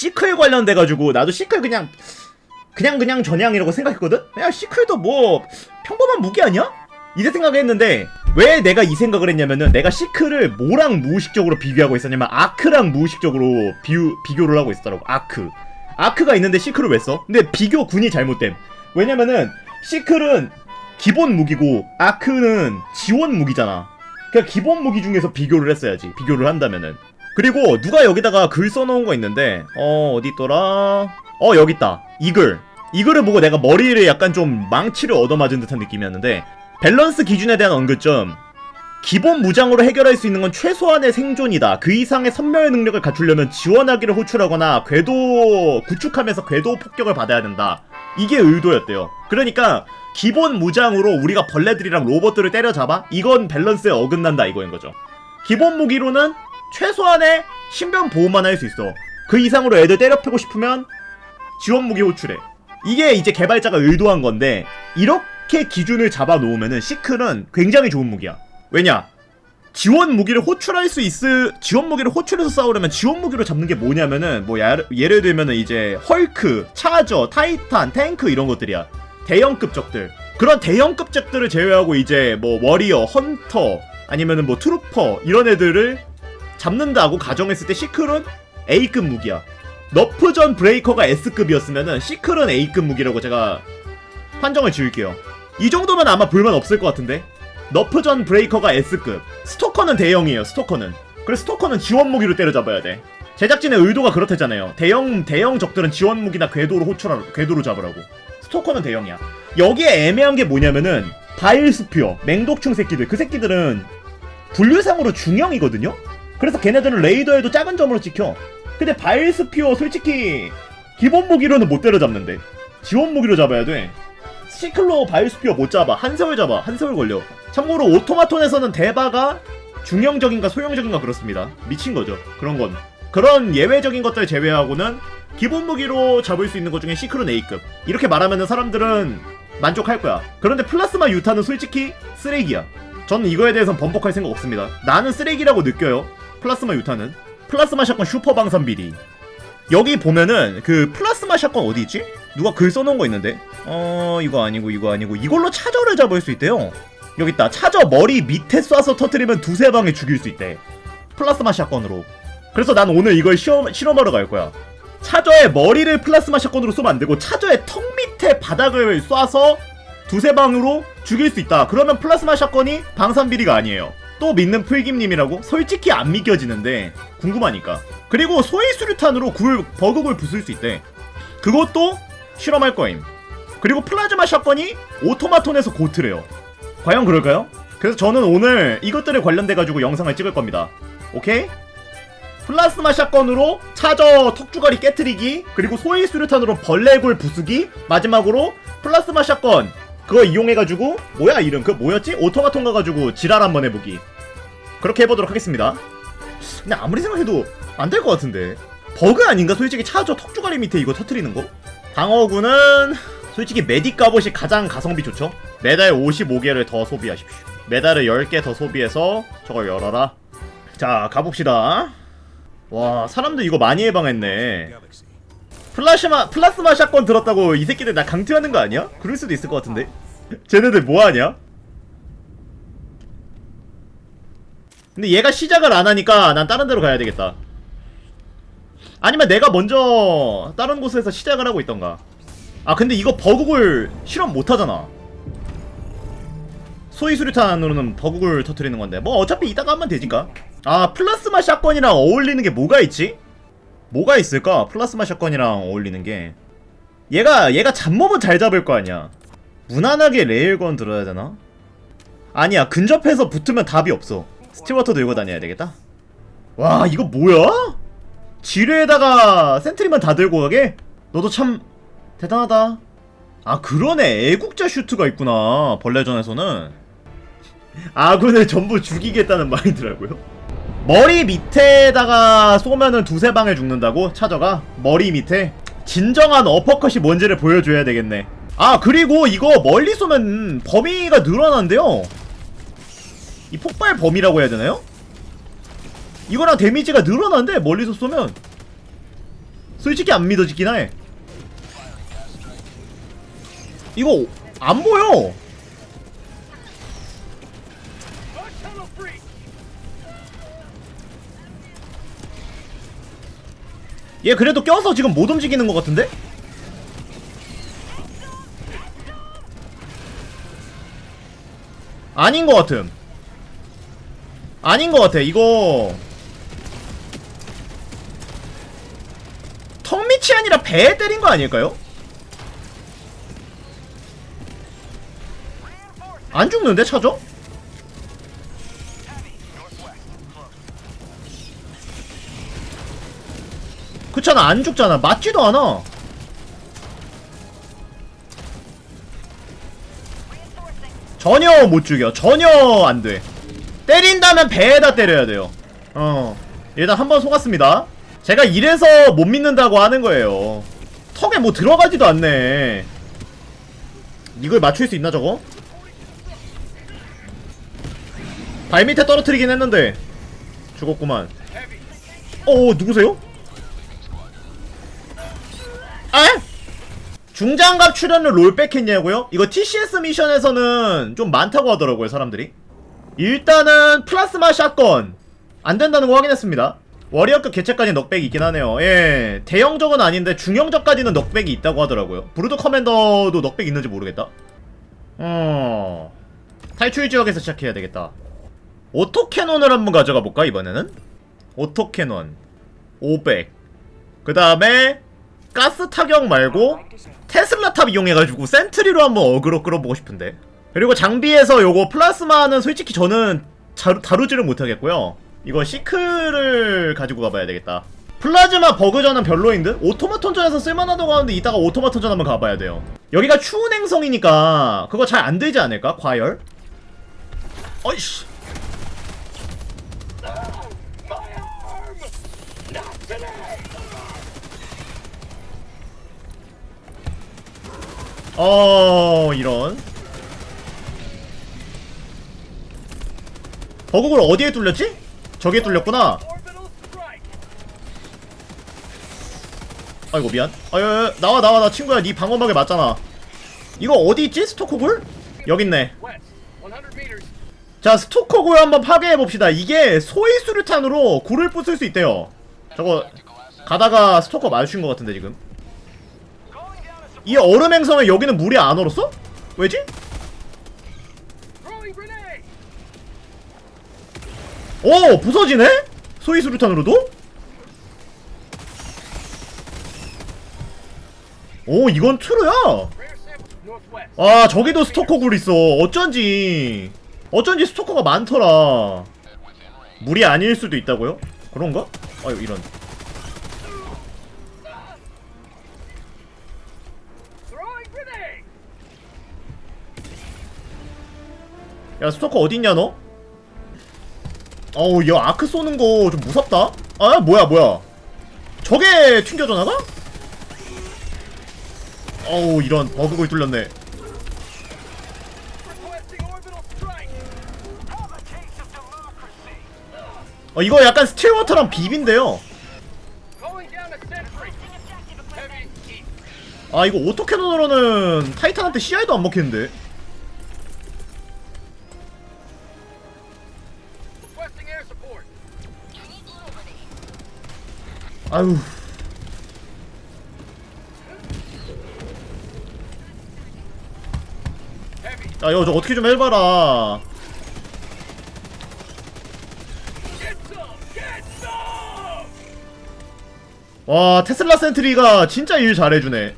시클 관련돼가지고 나도 시클 그냥 그냥 그냥 전향이라고 생각했거든? 야 시클도 뭐 평범한 무기 아니야? 이제 생각했는데 왜 내가 이 생각을 했냐면은 내가 시크를 뭐랑 무의식적으로 비교하고 있었냐면 아크랑 무의식적으로 비유, 비교를 하고 있었더라고 아크 아크가 있는데 시크를 왜 써? 근데 비교 군이 잘못됨 왜냐면은 시클은 기본 무기고 아크는 지원 무기잖아 그러니까 기본 무기 중에서 비교를 했어야지 비교를 한다면은 그리고 누가 여기다가 글 써놓은 거 있는데 어 어디 있더라 어 여기 있다 이 글 이 글을 보고 내가 머리를 약간 좀 망치를 얻어맞은 듯한 느낌이었는데 밸런스 기준에 대한 언급점 기본 무장으로 해결할 수 있는 건 최소한의 생존이다. 그 이상의 선멸 능력을 갖추려면 지원하기를 호출하거나 궤도 구축하면서 궤도 폭격을 받아야 된다. 이게 의도였대요. 그러니까 기본 무장으로 우리가 벌레들이랑 로봇들을 때려잡아? 이건 밸런스에 어긋난다 이거인 거죠. 기본 무기로는 최소한의 신변 보호만 할 수 있어. 그 이상으로 애들 때려패고 싶으면 지원 무기 호출해. 이게 이제 개발자가 의도한 건데 이렇게 기준을 잡아 놓으면은 시클은 굉장히 좋은 무기야. 왜냐? 지원 무기를 호출할 수 있을 지원 무기를 호출해서 싸우려면 지원 무기로 잡는 게 뭐냐면은 뭐 야, 예를 들면은 이제 헐크, 차저, 타이탄, 탱크 이런 것들이야. 대형급 적들. 그런 대형급 적들을 제외하고 이제 뭐 워리어, 헌터 아니면은 뭐 트루퍼 이런 애들을 잡는다고 가정했을 때 시클은 A급 무기야. 너프전 브레이커가 S급이었으면은 시클은 A급 무기라고 제가 판정을 지을게요. 이 정도면 아마 불만 없을 것 같은데. 너프전 브레이커가 S급. 스토커는 대형이에요. 스토커는. 그래서 스토커는 지원 무기로 때려잡아야 돼. 제작진의 의도가 그렇다잖아요. 대형 대형 적들은 지원 무기나 궤도로 호출하 궤도로 잡으라고. 스토커는 대형이야. 여기에 애매한 게 뭐냐면은 바일스피어, 맹독충 새끼들. 그 새끼들은 분류상으로 중형이거든요. 그래서 걔네들은 레이더에도 작은 점으로 찍혀. 근데 바일스피어 솔직히 기본 무기로는 못 때려잡는데 지원 무기로 잡아야 돼. 시클로 바일스피어 못 잡아. 한 세월 잡아. 한 세월 걸려. 참고로 오토마톤에서는 대바가 중형적인가 소형적인가 그렇습니다. 미친 거죠. 그런 건. 그런 예외적인 것들 제외하고는 기본 무기로 잡을 수 있는 것 중에 시클은 A급. 이렇게 말하면 사람들은 만족할 거야. 그런데 플라스마 유타는 솔직히 쓰레기야. 저는 이거에 대해선 번복할 생각 없습니다. 나는 쓰레기라고 느껴요. 플라스마 유타는. 플라스마 샷건 슈퍼 방산 비리. 여기 보면은 그 플라스마 샷건 어디 있지? 누가 글 써놓은 거 있는데? 어 이거 아니고 이거 아니고 이걸로 차저를 잡을 수 있대요. 여기 있다. 차저 머리 밑에 쏴서 터트리면 두세 방에 죽일 수 있대. 플라스마 샷건으로. 그래서 난 오늘 이걸 시험, 실험하러 갈 거야. 차저의 머리를 플라스마 샷건으로 쏘면 안 되고 차저의 턱 밑에 바닥을 쏴서 두세 방으로 죽일 수 있다. 그러면 플라스마 샷건이 방산 비리가 아니에요. 또 믿는 풀김님이라고? 솔직히 안 믿겨지는데 궁금하니까. 그리고 소위 수류탄으로 굴 버그굴 부술 수 있대. 그것도 실험할 거임. 그리고 플라즈마 샷건이 오토마톤에서 고트래요. 과연 그럴까요? 그래서 저는 오늘 이것들에 관련돼 가지고 영상을 찍을 겁니다. 오케이? 플라스마 샷건으로 차저 턱주가리 깨트리기 그리고 소위 수류탄으로 벌레굴 부수기 마지막으로 플라스마 샷건 그거 이용해가지고 뭐야 이름 그 뭐였지? 오토마톤 가가지고 지랄 한번 해보기 그렇게 해보도록 하겠습니다 근데 아무리 생각해도 안 될 것 같은데 버그 아닌가 솔직히 차저 턱주가리 밑에 이거 터트리는 거? 방어구는 솔직히 메딕 갑옷이 가장 가성비 좋죠? 메달 55개를 더 소비하십시오 메달을 10개 더 소비해서 저걸 열어라 자 가봅시다 와 사람들 이거 많이 해방했네 플라시마 플라스마 샷건 들었다고 이 새끼들 나 강퇴하는 거 아니야? 그럴 수도 있을 것 같은데 쟤네들 뭐하냐? 근데 얘가 시작을 안 하니까 난 다른 데로 가야 되겠다. 아니면 내가 먼저 다른 곳에서 시작을 하고 있던가. 아 근데 이거 버그굴 실험 못하잖아. 소위 수류탄으로는 버그굴 터트리는 건데. 뭐 어차피 이따가 하면 되니까. 아 플라스마 샷건이랑 어울리는 게 뭐가 있지? 뭐가 있을까? 플라스마 샷건이랑 어울리는 게. 얘가 얘가 잡몹은 잘 잡을 거 아니야. 무난하게 레일건 들어야 되나? 아니야 근접해서 붙으면 답이 없어 스틸워터 들고 다녀야 되겠다 와 이거 뭐야? 지뢰에다가 센트리만 다 들고 가게? 너도 참 대단하다 아 그러네 애국자 슈트가 있구나 벌레전에서는 아군을 전부 죽이겠다는 말이더라고요 머리 밑에다가 쏘면은 두세 방에 죽는다고? 차저가? 머리 밑에? 진정한 어퍼컷이 뭔지를 보여줘야 되겠네 아 그리고 이거 멀리 쏘면 범위가 늘어난대요 이 폭발 범위라고 해야 되나요? 이거랑 데미지가 늘어난대 멀리서 쏘면 솔직히 안 믿어지긴 해. 이거 안 보여. 얘 그래도 껴서 지금 못 움직이는 것 같은데? 아닌 것 같음. 아닌 것 같아. 이거 턱 밑이 아니라 배에 때린 거 아닐까요? 안 죽는데 차죠? 그렇잖아 안 죽잖아 맞지도 않아 전혀 못 죽여 전혀 안돼 때린다면 배에다 때려야 돼요 어 일단 한 번 속았습니다 제가 이래서 못 믿는다고 하는 거예요 턱에 뭐 들어가지도 않네 이걸 맞출 수 있나 저거? 발 밑에 떨어뜨리긴 했는데 죽었구만 어 누구세요? 아? 중장갑 출연을 롤백 했냐고요? 이거 TCS 미션에서는 좀 많다고 하더라고요 사람들이 일단은 플라스마 샷건 안 된다는 거 확인했습니다 워리어급 개체까지 넉백이 있긴 하네요 예 대형적은 아닌데 중형적까지는 넉백이 있다고 하더라고요 브루드 커맨더도 넉백 있는지 모르겠다 어... 탈출 지역에서 시작해야 되겠다 오토캐논을 한번 가져가 볼까 이번에는? 오토캐논 500. 그 다음에 가스 타격 말고 테슬라 탑 이용해가지고 센트리로 한번 어그로 끌어보고 싶은데. 그리고 장비에서 요거 플라스마는 솔직히 저는 자, 다루지를 못하겠고요. 이거 시크를 가지고 가봐야 되겠다. 플라즈마 버그전은 별로인 듯? 오토마톤전에서 쓸만하다고 하는데 이따가 오토마톤전 한번 가봐야 돼요. 여기가 추운 행성이니까 그거 잘 안 되지 않을까? 과열? 어이씨. 어 이런 버그를 어디에 뚫렸지? 저기에 뚫렸구나. 아이고 미안. 아유 나와 나와 나 친구야. 네 방어막에 맞잖아. 이거 어디 있지? 스토커굴? 여기 있네. 자 스토커굴 한번 파괴해봅시다. 이게 소위 수류탄으로 굴을 부술 수 있대요. 저거 가다가 스토커 마주친 것 같은데 지금. 이 얼음 행성에 여기는 물이 안 얼었어? 왜지? 오 부서지네? 소위 수류탄으로도? 오 이건 트루야 아 저기도 스토커 굴 있어 어쩐지 어쩐지 스토커가 많더라 물이 아닐 수도 있다고요? 그런가? 아유 이런 야 스토커 어딨냐 너? 어우 야 아크 쏘는 거 좀 무섭다. 아 뭐야 뭐야. 저게 튕겨져 나가? 어우 이런 버그골 뚫렸네. 어 이거 약간 스틸워터랑 비빈데요. 아 이거 오토캐논으로는 타이탄한테 CI도 안 먹히는데 아유 야 이거 저 어떻게 좀 해봐라 와 테슬라 센트리가 진짜 일 잘해주네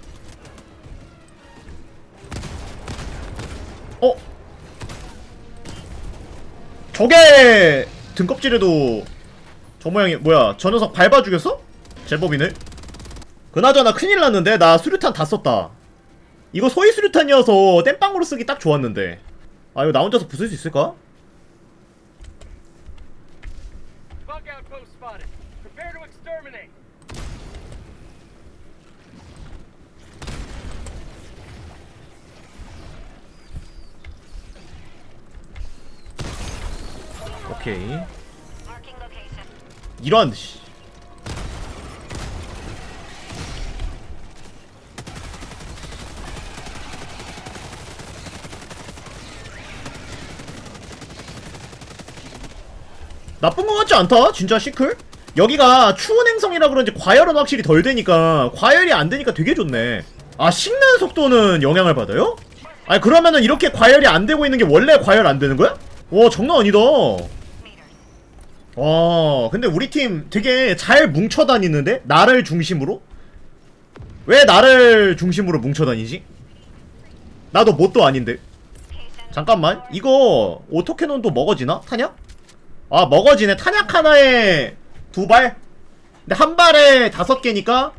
어? 저게 등껍질에도 저 모양이 뭐야 저 녀석 밟아 죽였어? 제법이네 그나저나 큰일 났는데 나 수류탄 다 썼다 이거 소위 수류탄이어서 땜빵으로 쓰기 딱 좋았는데 아 이거 나 혼자서 부술 수 있을까? 오케이. 이런 씨. 나쁜 거 같지 않다 진짜 시클 여기가 추운 행성이라 그런지 과열은 확실히 덜 되니까 과열이 안 되니까 되게 좋네 아 식는 속도는 영향을 받아요? 아니 그러면은 이렇게 과열이 안 되고 있는 게 원래 과열 안 되는 거야? 와 장난 아니다 와 근데 우리 팀 되게 잘 뭉쳐 다니는데 나를 중심으로? 왜 나를 중심으로 뭉쳐 다니지? 나도 뭣도 아닌데 잠깐만 이거 오토캐논도 먹어지나? 탄약? 아 먹어지네. 탄약 하나에 두 발? 근데 한 발에 다섯 개니까?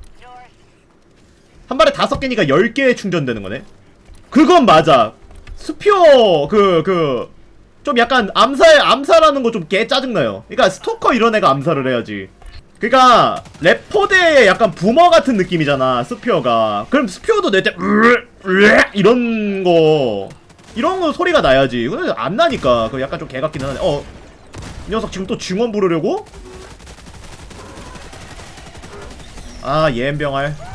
한 발에 다섯 개니까 열 개 충전되는 거네. 그건 맞아. 스피어 그 그 좀 약간 암살 암살하는 거 좀 개 짜증나요. 그러니까 스토커 이런 애가 암살을 해야지. 그니까 레포대의 약간 부머 같은 느낌이잖아 스피어가. 그럼 스피어도 내때 이런 거 이런 거 소리가 나야지. 근데 안 나니까. 그 약간 좀 개 같기는 하네. 어 이 녀석 지금 또 증원 부르려고? 아 예엠병알.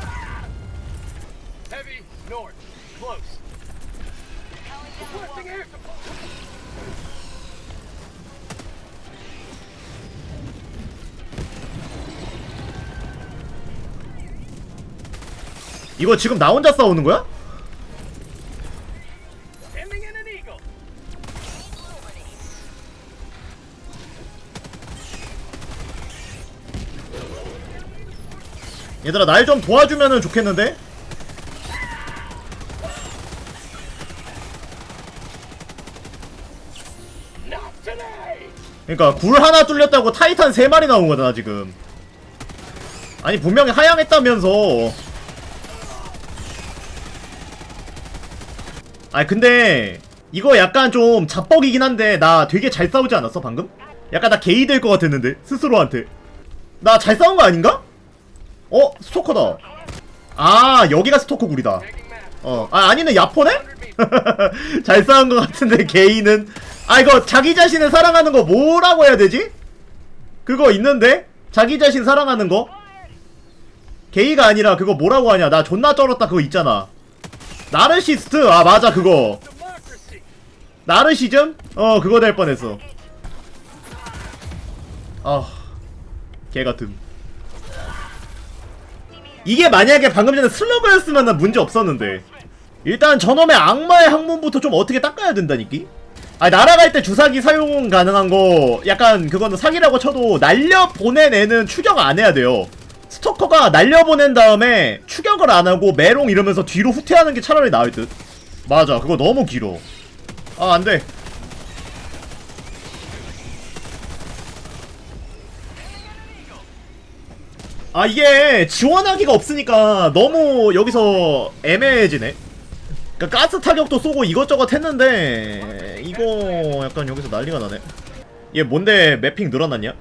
이거 지금 나 혼자 싸우는 거야? 얘들아 날 좀 도와주면은 좋겠는데? 그러니까 굴 하나 뚫렸다고 타이탄 세 마리 나온 거잖아 지금. 아니 분명히 하향했다면서. 아니 근데 이거 약간 좀 자뻑이긴 한데 나 되게 잘 싸우지 않았어 방금? 약간 나 게이 될 것 같았는데 스스로한테. 나 잘 싸운 거 아닌가? 어 스토커다. 아 여기가 스토커 굴이다. 어, 아, 아니네, 야포네? 100 meters. 잘 싸운 것 같은데, 게이는. 아, 이거 자기 자신을 사랑하는 거 뭐라고 해야 되지? 그거 있는데? 자기 자신 사랑하는 거? 게이가 아니라 그거 뭐라고 하냐. 나 존나 쩔었다 그거 있잖아. 나르시스트? 아, 맞아, 그거. 나르시즘? 어, 그거 될 뻔했어. 아, 개 같음. 이게 만약에 방금 전에 슬러그였으면 난 문제 없었는데. 일단 저놈의 악마의 항문부터 좀 어떻게 닦아야 된다니까? 아 날아갈 때 주사기 사용 가능한 거 약간 그거는 사기라고 쳐도 날려 보낸 애는 추격 안 해야 돼요. 스토커가 날려 보낸 다음에 추격을 안 하고 메롱 이러면서 뒤로 후퇴하는 게 차라리 나을 듯. 맞아, 그거 너무 길어. 아, 안 돼. 아, 이게 지원하기가 없으니까 너무 여기서 애매해지네. 그니까 가스 타격도 쏘고 이것저것 했는데 이거 약간 여기서 난리가 나네. 얘 뭔데 매핑 늘어났냐?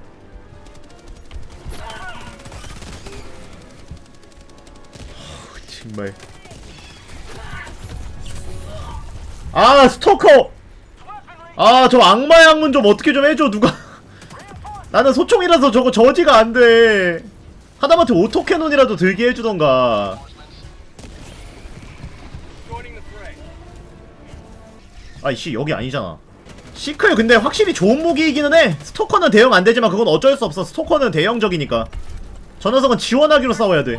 하, 정말. 아 스토커 아 저 악마의 항문 좀 어떻게 좀 해줘 누가 나는 소총이라서 저거 저지가 안돼 하다못해 오토캐논이라도 들게 해주던가. 아이씨 여기 아니잖아. 시클 근데 확실히 좋은 무기이기는 해. 스토커는 대형 안되지만 그건 어쩔 수 없어. 스토커는 대형적이니까. 저 녀석은 지원하기로 싸워야 돼.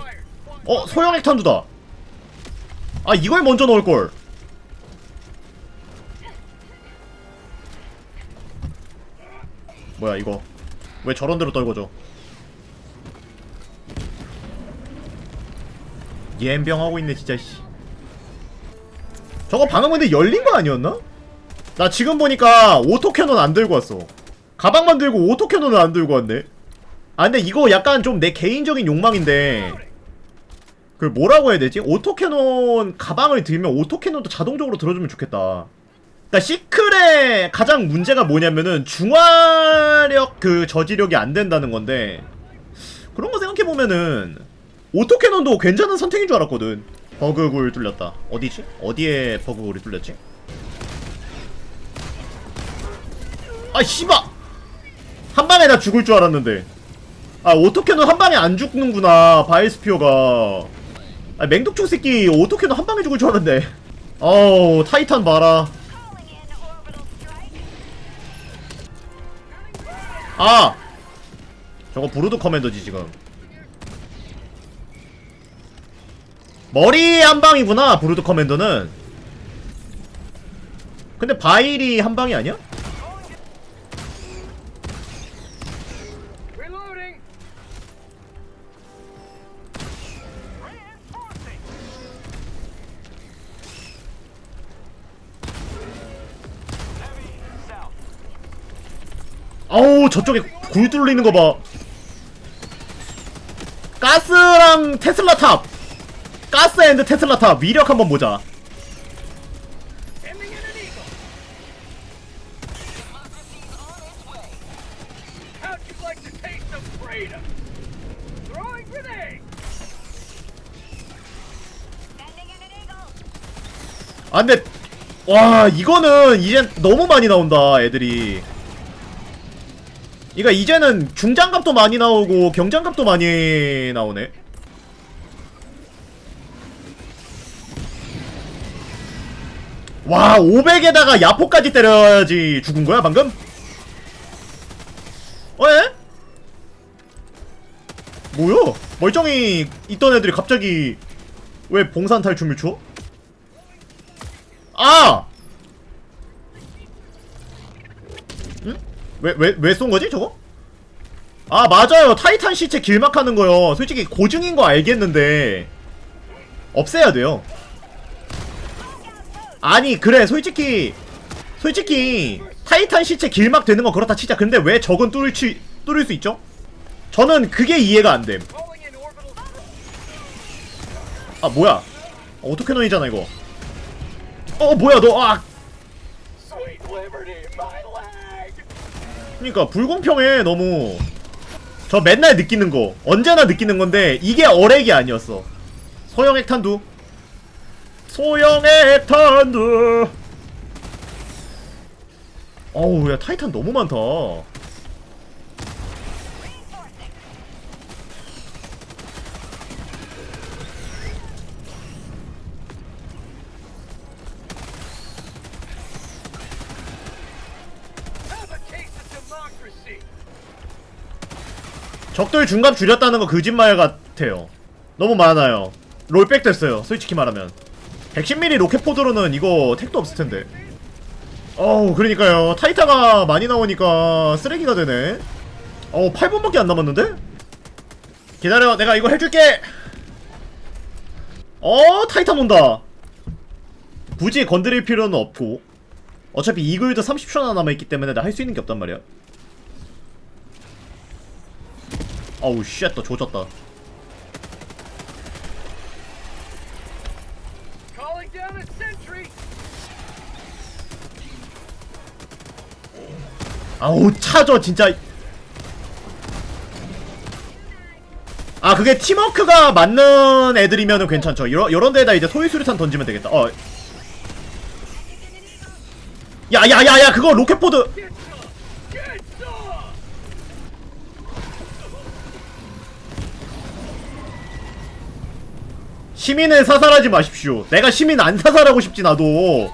어? 소형 핵탄두다. 아 이걸 먼저 넣을걸. 뭐야 이거. 왜 저런 데로 떨궈져 예엠병 하고 있네 진짜 씨 저거 방금 근데 열린 거 아니었나? 나 지금 보니까 오토캐논 안 들고 왔어 가방만 들고 오토캐논을 안 들고 왔네 아 근데 이거 약간 좀 내 개인적인 욕망인데 그 뭐라고 해야 되지? 오토캐논 가방을 들면 오토캐논도 자동적으로 들어주면 좋겠다. 그러니까 시클의 가장 문제가 뭐냐면은 중화력 그 저지력이 안 된다는 건데 그런 거 생각해 보면은 오토캐논도 괜찮은 선택인 줄 알았거든. 버그굴 뚫렸다. 어디지? 어디에 버그굴이 뚫렸지? 아 씨발! 한 방에 나 죽을 줄 알았는데. 아 오토캐논 한 방에 안 죽는구나 바이스피어가 아 맹독충 새끼 오토캐논 한 방에 죽을 줄 알았네 어우 타이탄 봐라 아! 저거 브루드 커맨더지 지금 머리 한 방이구나 브루드 커맨더는 근데 바일이 한 방이 아니야? 아우 저쪽에 굴 뚫리는 거 봐. 가스랑 테슬라 탑. 가스 앤드 테슬라 탑 위력 한번 보자. 아 근데 와 이거는 이젠 너무 많이 나온다 애들이. 이거 이제는 중장갑도 많이 나오고 경장갑도 많이 나오네. 와 500에다가 야포까지 때려야지 죽은 거야 방금? 어? 에? 뭐야? 멀쩡히 있던 애들이 갑자기 왜 봉산 탈춤을 춰? 아! 응? 왜, 왜, 왜 쏜 거지, 저거? 아, 맞아요. 타이탄 시체 길막하는 거요. 솔직히 고증인 거 알겠는데, 없애야 돼요. 아니, 그래, 솔직히, 솔직히, 타이탄 시체 길막 되는 건 그렇다 치자. 근데 왜 적은 뚫을, 치, 뚫을 수 있죠? 저는 그게 이해가 안 됨. Calling in orbital. 아, 뭐야. 오토캐논이잖아, 이거. 어, 뭐야, 너, 아, Sweet liberty, my leg. 그니까 불공평해 너무 저 맨날 느끼는 거 언제나 느끼는 건데 이게 어렉이 아니었어 소형 핵탄두 소형 핵탄두 어우 야 타이탄 너무 많다. 적들 중갑 줄였다는 거 거짓말 같아요. 너무 많아요. 롤백 됐어요 솔직히 말하면 110mm 로켓포드로는 이거 택도 없을 텐데. 어우 그러니까요. 타이타가 많이 나오니까 쓰레기가 되네. 어우 8분밖에 안 남았는데? 기다려 내가 이거 해줄게! 어 타이탄 온다! 굳이 건드릴 필요는 없고. 어차피 이글도 30초나 남아있기 때문에 나 할 수 있는 게 없단 말이야. 어우 쉣 또 조졌다 아우 차져 진짜. 아 그게 팀워크가 맞는 애들이면은 괜찮죠. 이런 요런 데다 이제 소위수류탄 던지면 되겠다. 어. 야야야야 그거 로켓포드. 시민을 사살하지 마십시오. 내가 시민 안 사살하고 싶지 나도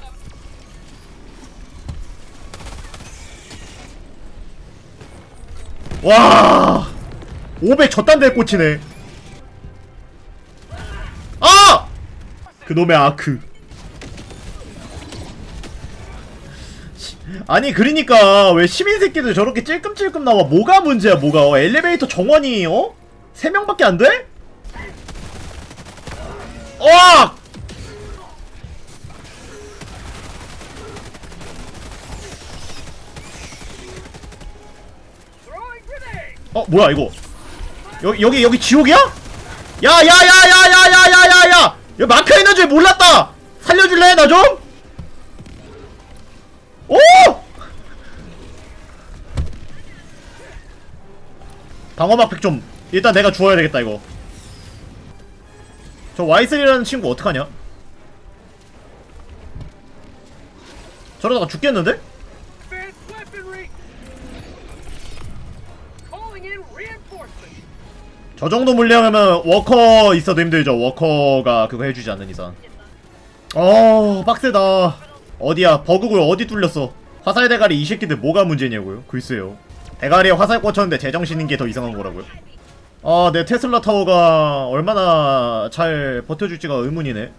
와 500 저딴 데 꽂히네 아! 그놈의 아크 시- 아니 그러니까 왜 시민 새끼들 저렇게 찔끔찔끔 나와 뭐가 문제야 뭐가 어, 엘리베이터 정원이 어? 3명밖에 안 돼? 어! 어 뭐야 이거 여기 여기 여기 지옥이야? 야야야야야야야야야야 야 마크 에너지 몰랐다 살려줄래 나 좀? 오! 방어막팩 좀 일단 내가 주워야 되겠다 이거 저 Y3라는 친구 어떡하냐? 저러다가 죽겠는데? 저 정도 물량이면 워커 있어도 힘들죠. 워커가 그거 해주지 않는 이상. 어, 빡세다. 어디야? 버그골 어디 뚫렸어? 화살 대가리 이 새끼들 뭐가 문제냐고요? 글쎄요. 대가리에 화살 꽂혔는데 제정신인 게 더 이상한 거라고요? 아, 내 테슬라 타워가 얼마나 잘 버텨줄지가 의문이네.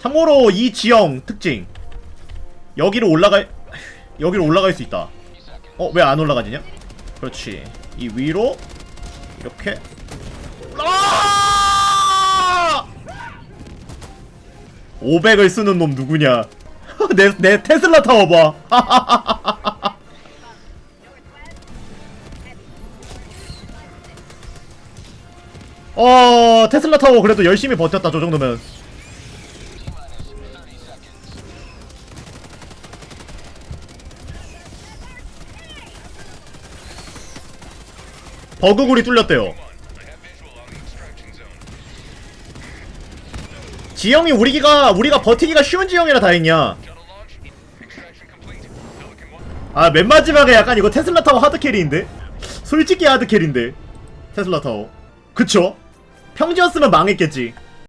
참고로 이 지형 특징 여기로 올라가 여기로 올라갈 수 있다. 어, 왜 안 올라가지냐? 그렇지. 이 위로 이렇게 아! 500을 쓰는 놈 누구냐? 내, 내 테슬라 타워 봐. 어, 테슬라 타워 그래도 열심히 버텼다, 저 정도면. 버그굴이 뚫렸대요. 지형이 우리 기가 우리가 버티기가 쉬운 지형이라 다행이야. 아, 맨 마지막에 약간 이거 테슬라 타워 하드 캐리인데? 솔직히 하드 캐리인데. 테슬라 타워. 그쵸? 평지였으면 망했겠지.